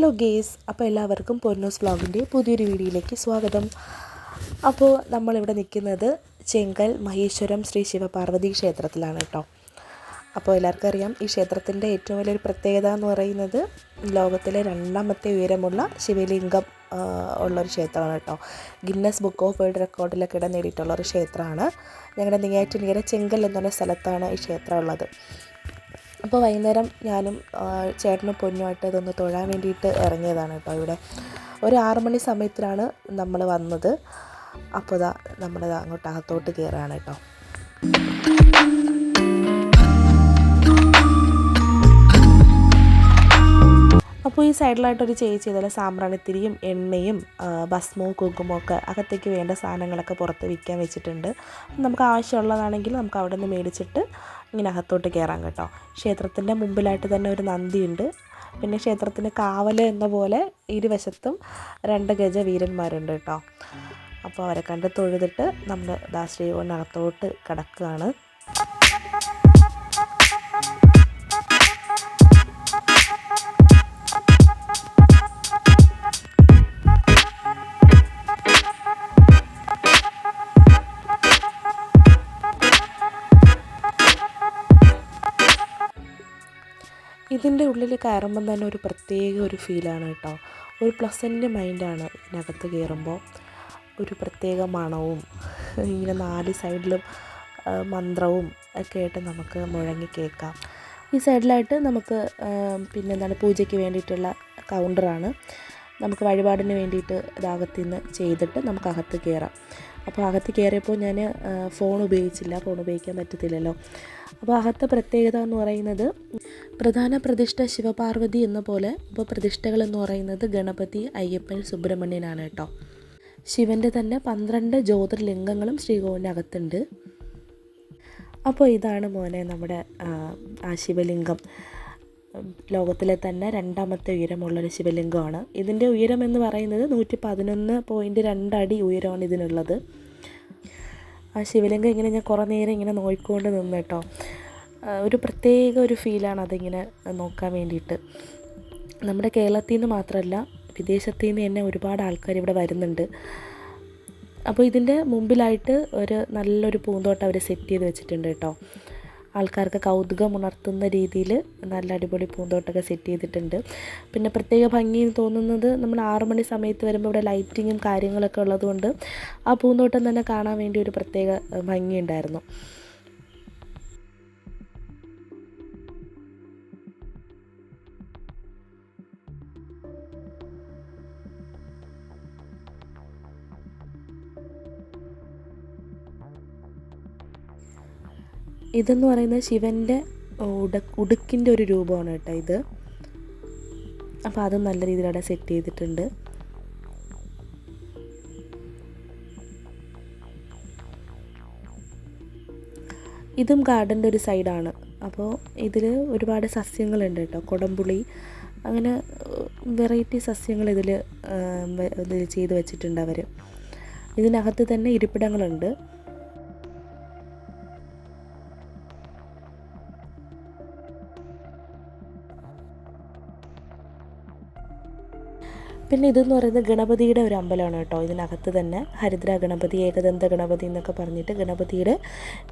Hello guys അപ്പോൾ എല്ലാവർക്കും പൊന്നോസ് വ്ളോഗിന്റെ പുതിയൊരു വീഡിയോയിലേക്ക് സ്വാഗതം. അപ്പോൾ നമ്മളിവിടെ നിൽക്കുന്നത് ചെങ്കൽ മഹേശ്വരം ശ്രീ ശിവപാർവതി ക്ഷേത്രത്തിലാണ് കേട്ടോ. അപ്പോൾ എല്ലാവർക്കും അറിയാം ഈ ക്ഷേത്രത്തിന്റെ ഏറ്റവും വലിയൊരു പ്രത്യേകത എന്ന് പറയുന്നത് ലോകത്തിലെ രണ്ടാമത്തെ ഉയരമുള്ള ശിവലിംഗം ഉള്ളൊരു ക്ഷേത്രമാണ് കേട്ടോ. ഗിന്നസ് ബുക്ക് ഓഫ് വേൾഡ് റെക്കോർഡിലൊക്കെ ഇടം നേടിയിട്ടുള്ളൊരു ക്ഷേത്രമാണ്. ഞങ്ങളുടെ നെയ്യാറ്റിൻകര ചെങ്കൽ എന്ന് പറഞ്ഞ സ്ഥലത്താണ് ഈ ക്ഷേത്രം ഉള്ളത്. അപ്പോൾ വൈകുന്നേരം ഞാനും ചേട്ടനും പൊന്നുമായിട്ട് ഇതൊന്ന് തൊഴാൻ വേണ്ടിയിട്ട് ഇറങ്ങിയതാണ് കേട്ടോ ഇവിടെ. ഒരു ആറ് മണി സമയത്തിലാണ് നമ്മൾ വന്നത്. അപ്പോൾ ഇതാ നമ്മളിത് അങ്ങോട്ട് അകത്തോട്ട് കയറുകയാണ് കേട്ടോ. അപ്പോൾ ഈ സൈഡിലായിട്ടൊരു ചേച്ചി ഇതുപോലെ സാമ്പ്രാണിത്തിരിയും എണ്ണയും ഭസ്മവും കുങ്കുമവും ഒക്കെ അകത്തേക്ക് വേണ്ട സാധനങ്ങളൊക്കെ പുറത്ത് വിൽക്കാൻ വെച്ചിട്ടുണ്ട്. നമുക്ക് ആവശ്യമുള്ളതാണെങ്കിൽ നമുക്ക് അവിടെ നിന്ന് മേടിച്ചിട്ട് ഇങ്ങനെ അകത്തോട്ട് കയറാം കേട്ടോ. ക്ഷേത്രത്തിന്റെ മുമ്പിലായിട്ട് തന്നെ ഒരു നന്ദിയുണ്ട്. പിന്നെ ക്ഷേത്രത്തിന് കാവൽ എന്ന പോലെ ഇരുവശത്തും രണ്ട് ഗജ വീരന്മാരുണ്ട് കേട്ടോ. അപ്പോൾ അവരെ കണ്ട് തൊഴുതിട്ട് നമ്മൾ ദാശ്രീകോണിനകത്തോട്ട് കിടക്കുകയാണ്. ഇതിന്റെ ഉള്ളിൽ കയറുമ്പം തന്നെ ഒരു പ്രത്യേക ഒരു ഫീലാണ് കേട്ടോ. ഒരു പ്ലസന്റ് മൈൻഡാണ് ഇതിനകത്ത് കയറുമ്പോൾ. ഒരു പ്രത്യേക മണവും ഇങ്ങനെ നാല് സൈഡിലും മന്ത്രവും ഒക്കെ ആയിട്ട് നമുക്ക് മുഴങ്ങി കേൾക്കാം. ഈ സൈഡിലായിട്ട് നമുക്ക് പിന്നെ എന്താണ് പൂജയ്ക്ക് വേണ്ടിയിട്ടുള്ള കൗണ്ടറാണ് നമുക്ക് വഴിപാടിന് വേണ്ടിയിട്ട് ഇതകത്ത് നിന്ന് ചെയ്തിട്ട് നമുക്ക് അകത്ത് കയറാം. അപ്പോൾ അകത്ത് കയറിയപ്പോൾ ഞാൻ ഫോൺ ഉപയോഗിച്ചില്ല. ഫോൺ ഉപയോഗിക്കാൻ പറ്റത്തില്ലല്ലോ. അപ്പോൾ അകത്തെ പ്രത്യേകത എന്ന് പറയുന്നത് പ്രധാന പ്രതിഷ്ഠ ശിവപാർവതി എന്ന പോലെ ഉപപ്രതിഷ്ഠകൾ എന്ന് പറയുന്നത് ഗണപതി അയ്യപ്പൻ സുബ്രഹ്മണ്യനാണ് കേട്ടോ. ശിവന്റെ തന്നെ പന്ത്രണ്ട് ജ്യോതിർലിംഗങ്ങളും ശ്രീകോവിന്റെ അകത്തുണ്ട്. അപ്പോൾ ഇതാണ് മോനെ നമ്മുടെ ആ, ശിവലിംഗം. ലോകത്തിലെ തന്നെ രണ്ടാമത്തെ ഉയരമുള്ളൊരു ശിവലിംഗമാണ്. ഇതിന്റെ ഉയരം എന്ന് പറയുന്നത് നൂറ്റി പതിനൊന്ന് പോയിന്റ് രണ്ടടി ഉയരമാണ് ഇതിനുള്ളത്. ആ ശിവലിംഗം ഇങ്ങനെ ഞാൻ കുറേ നേരം ഇങ്ങനെ നോക്കിക്കൊണ്ട് നിന്ന് കേട്ടോ. ഒരു പ്രത്യേക ഒരു ഫീലാണ് അതിങ്ങനെ നോക്കാൻ വേണ്ടിയിട്ട്. നമ്മുടെ കേരളത്തിൽ നിന്ന് മാത്രമല്ല വിദേശത്തു നിന്ന് തന്നെ ഒരുപാട് ആൾക്കാർ ഇവിടെ വരുന്നുണ്ട്. അപ്പോൾ ഇതിന്റെ മുമ്പിലായിട്ട് ഒരു നല്ലൊരു പൂന്തോട്ടം അവർ സെറ്റ് ചെയ്ത് വെച്ചിട്ടുണ്ട് കേട്ടോ. ആൾക്കാർക്ക് കൗതുകം ഉണർത്തുന്ന രീതിയിൽ നല്ല അടിപൊളി പൂന്തോട്ടമൊക്കെ സെറ്റ് ചെയ്തിട്ടുണ്ട്. പിന്നെ പ്രത്യേക ഭംഗി എന്ന് തോന്നുന്നത് നമ്മൾ ആറു മണി സമയത്ത് വരുമ്പോൾ ഇവിടെ ലൈറ്റിങ്ങും കാര്യങ്ങളൊക്കെ ഉള്ളതുകൊണ്ട് ആ പൂന്തോട്ടം തന്നെ കാണാൻ വേണ്ടി ഒരു പ്രത്യേക ഭംഗി ഭംഗിയുണ്ടായിരുന്നു. ഇതെന്ന് പറയുന്നത് ശിവന്റെ ഉട ഉടുക്കിന്റെ ഒരു രൂപമാണ് കേട്ടോ ഇത്. അപ്പോൾ അതും നല്ല രീതിയിൽ അവിടെ സെറ്റ് ചെയ്തിട്ടുണ്ട്. ഇതും ഗാർഡന്റെ ഒരു സൈഡാണ് അപ്പോൾ ഇതിൽ ഒരുപാട് സസ്യങ്ങളുണ്ട് കേട്ടോ. കൊടംപുളി അങ്ങനെ വെറൈറ്റി സസ്യങ്ങൾ ഇതിൽ ഇതിൽ ചെയ്ത് വെച്ചിട്ടുണ്ട് അവർ ഇതിനകത്ത് തന്നെ ഇരിപ്പിടങ്ങളുണ്ട്. പിന്നെ ഇതെന്ന് പറയുന്നത് ഗണപതിയുടെ ഒരു അമ്പലമാണ് കേട്ടോ. ഇതിനകത്ത് തന്നെ ഹരിദ്ര ഗണപതി ഏകദന്ത ഗണപതി എന്നൊക്കെ പറഞ്ഞിട്ട് ഗണപതിയുടെ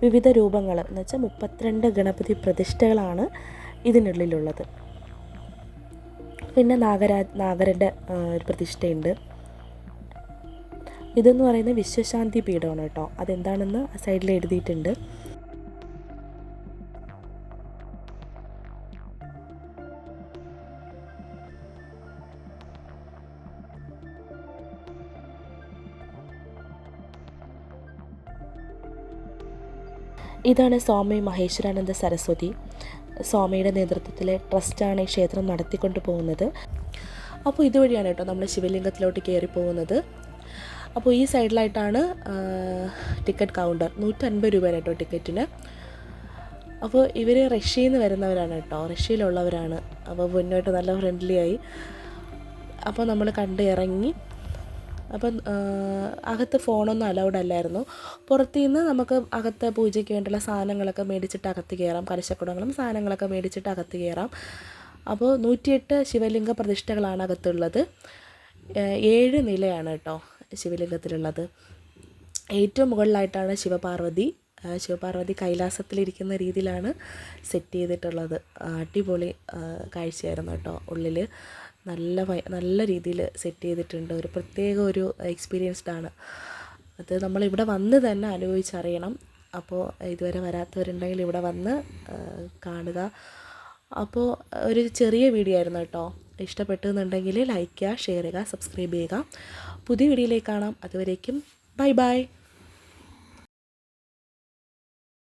വിവിധ രൂപങ്ങൾ എന്ന് വെച്ചാൽ മുപ്പത്തിരണ്ട് ഗണപതി പ്രതിഷ്ഠകളാണ് ഇതിനുള്ളിലുള്ളത്. പിന്നെ നാഗരാ നാഗരന്റെ ഒരു പ്രതിഷ്ഠയുണ്ട്. ഇതെന്ന് പറയുന്നത് വിശ്വശാന്തി പീഠമാണ് കേട്ടോ. അതെന്താണെന്ന് സൈഡിൽ എഴുതിയിട്ടുണ്ട്. ഇതാണ് സ്വാമി മഹേശ്വരാനന്ദ സരസ്വതി. സ്വാമിയുടെ നേതൃത്വത്തിലെ ട്രസ്റ്റാണ് ഈ ക്ഷേത്രം നടത്തിക്കൊണ്ട് പോകുന്നത്. അപ്പോൾ ഇതുവഴിയാണ് കേട്ടോ നമ്മൾ ശിവലിംഗത്തിലോട്ട് കയറി പോകുന്നത്. അപ്പോൾ ഈ സൈഡിലായിട്ടാണ് ടിക്കറ്റ് കൗണ്ടർ. നൂറ്റൻപത് രൂപയാണ് കേട്ടോ ടിക്കറ്റിന്. അപ്പോൾ ഇവർ റഷ്യയിൽ നിന്ന് വരുന്നവരാണ് കേട്ടോ. റഷ്യയിലുള്ളവരാണ്. അപ്പോൾ മുന്നോട്ട് നല്ല ഫ്രണ്ട്ലി ആയി. അപ്പോൾ നമ്മൾ കണ്ട് ഇറങ്ങി. അപ്പം അകത്ത് ഫോണൊന്നും അലൗഡ് അല്ലായിരുന്നു. പുറത്തു നിന്ന് നമുക്ക് അകത്ത് പൂജയ്ക്ക് വേണ്ടിയുള്ള സാധനങ്ങളൊക്കെ മേടിച്ചിട്ട് അകത്ത് കയറാം കലശക്കുടങ്ങളും സാധനങ്ങളൊക്കെ മേടിച്ചിട്ട് അകത്ത് കയറാം അപ്പോൾ നൂറ്റിയെട്ട് ശിവലിംഗ പ്രതിഷ്ഠകളാണ് അകത്തുള്ളത്. ഏഴ് നിലയാണ് കേട്ടോ ശിവലിംഗത്തിലുള്ളത്. ഏറ്റവും മുകളിലായിട്ടാണ് ശിവപാർവതി ശിവപാർവതി കൈലാസത്തിലിരിക്കുന്ന രീതിയിലാണ് സെറ്റ് ചെയ്തിട്ടുള്ളത്. അടിപൊളി കാഴ്ചയായിരുന്നു കേട്ടോ ഉള്ളിൽ നല്ല നല്ല രീതിയിൽ സെറ്റ് ചെയ്തിട്ടുണ്ട്. ഒരു പ്രത്യേക ഒരു എക്സ്പീരിയൻസ്ഡ് ആണ്. അത് നമ്മൾ ഇവിടെ വന്ന് തന്നെ അനുഭവിച്ചറിയണം അപ്പോൾ ഇതുവരെ വരാത്തവരുണ്ടെങ്കിൽ ഇവിടെ വന്ന് കാണുക. അപ്പോൾ ഒരു ചെറിയ വീഡിയോ ആയിരുന്നു കേട്ടോ. ഇഷ്ടപ്പെട്ടു എന്നുണ്ടെങ്കിൽ ലൈക്ക് ചെയ്യുക ഷെയർ ചെയ്യുക സബ്സ്ക്രൈബ് ചെയ്യുക. പുതിയ വീഡിയോയിലേക്ക് കാണാം. അതുവരേക്കും ബൈ ബൈ.